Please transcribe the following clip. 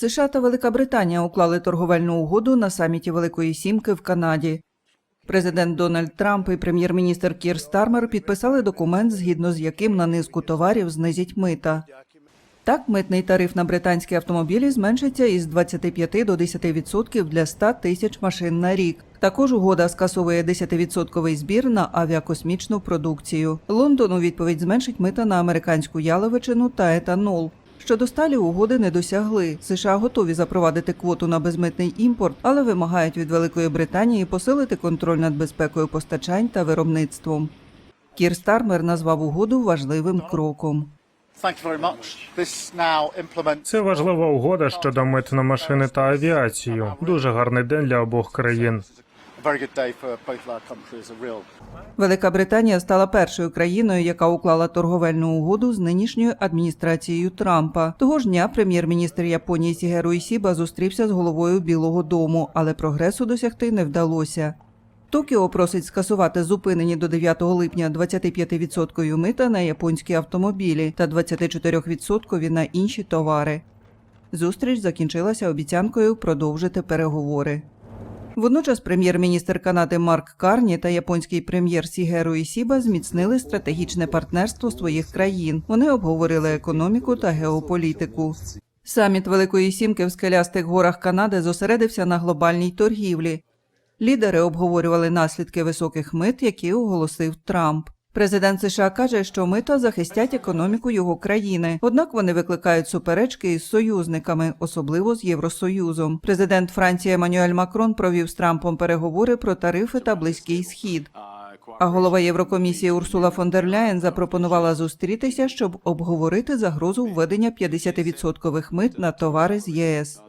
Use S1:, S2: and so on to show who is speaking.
S1: США та Велика Британія уклали торговельну угоду на саміті Великої Сімки в Канаді. Президент Дональд Трамп і прем'єр-міністр Кір Стармер підписали документ, згідно з яким на низку товарів знизять мита. Так, митний тариф на британські автомобілі зменшиться із 25 до 10% для 100 тисяч машин на рік. Також угода скасовує 10% збір на авіакосмічну продукцію. Лондон у відповідь зменшить мита на американську яловичину та етанол. Щодо сталі угоди не досягли. США готові запровадити квоту на безмитний імпорт, але вимагають від Великої Британії посилити контроль над безпекою постачань та виробництвом. Кір Стармер назвав угоду важливим кроком.
S2: Це важлива угода щодо мит на машини та авіацію. Дуже гарний день для обох країн.
S1: Велика Британія стала першою країною, яка уклала торговельну угоду з нинішньою адміністрацією Трампа. Того ж дня прем'єр-міністр Японії Сігеру Ісіба зустрівся з головою Білого Дому, але прогресу досягти не вдалося. Токіо просить скасувати зупинені до 9 липня 25% мита на японські автомобілі та 24% на інші товари. Зустріч закінчилася обіцянкою продовжити переговори. Водночас прем'єр-міністр Канади Марк Карні та японський прем'єр Сігеру Ісіба зміцнили стратегічне партнерство своїх країн. Вони обговорили економіку та геополітику. Саміт Великої Сімки в скелястих горах Канади зосередився на глобальній торгівлі. Лідери обговорювали наслідки високих мит, які оголосив Трамп. Президент США каже, що мита захистять економіку його країни, однак вони викликають суперечки із союзниками, особливо з Євросоюзом. Президент Франції Еммануель Макрон провів з Трампом переговори про тарифи та близький схід. А голова Єврокомісії Урсула фон дер Ляєн запропонувала зустрітися, щоб обговорити загрозу введення 50% мит на товари з ЄС.